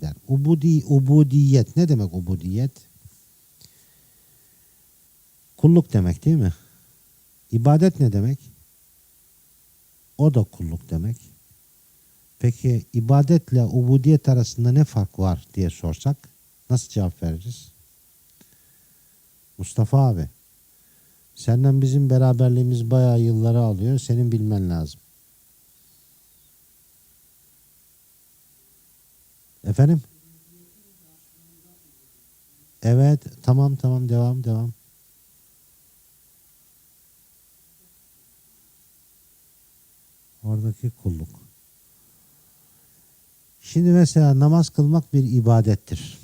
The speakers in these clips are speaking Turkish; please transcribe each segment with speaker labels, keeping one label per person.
Speaker 1: eder. Ubudi, ubudiyet ne demek ubudiyet? Kulluk demek değil mi? İbadet ne demek? O da kulluk demek. Peki ibadetle ubudiyet arasında ne fark var diye sorsak nasıl cevap veririz? Mustafa abi senden bizim beraberliğimiz bayağı yılları alıyor. Senin bilmen lazım. Efendim? Evet tamam tamam devam devam. Oradaki kulluk. Şimdi mesela namaz kılmak bir ibadettir.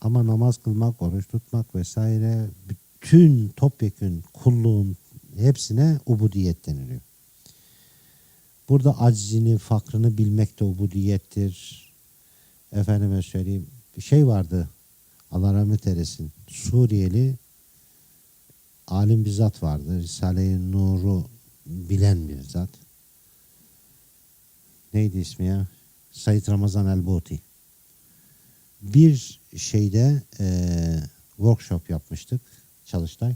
Speaker 1: Ama namaz kılmak, oruç tutmak vesaire bütün topyekün kulluğun hepsine ubudiyet deniliyor. Burada aczini, fakrını bilmek de ubudiyettir. Efendime söyleyeyim bir şey vardı. Allah rahmet eylesin. Suriyeli alim bir zat vardı. Risale-i Nur'u bilen bir zat. Neydi ismi ya? Said Ramazan El-Boti. Bir şeyde eee, workshop yapmıştık. Çalıştay.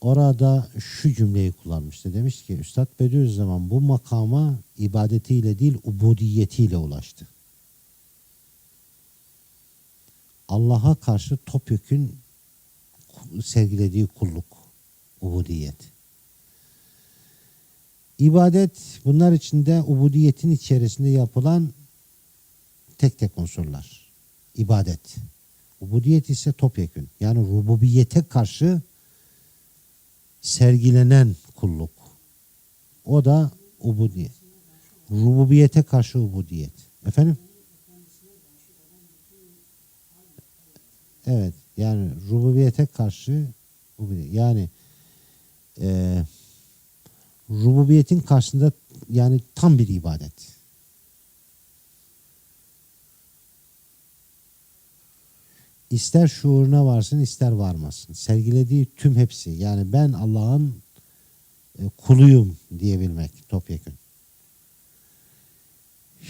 Speaker 1: Orada şu cümleyi kullanmıştı. Demiş ki Üstad Bediüzzaman bu makama ibadetiyle değil ubudiyetiyle ulaştı. Allah'a karşı topyekün sergilediği kulluk, ubudiyet. İbadet bunlar içinde ubudiyetin içerisinde yapılan tek tek unsurlar. İbadet. Ubudiyet ise topyekün. Yani rububiyete karşı sergilenen kulluk. O da ubudiyet. Rububiyete karşı ubudiyet. Efendim? Evet. Yani rububiyete karşı. Yani eee rububiyetin karşısında yani tam bir ibadet. İster şuuruna varsın ister varmasın. Sergilediği tüm hepsi yani ben Allah'ın e, kuluyum diyebilmek topyekun.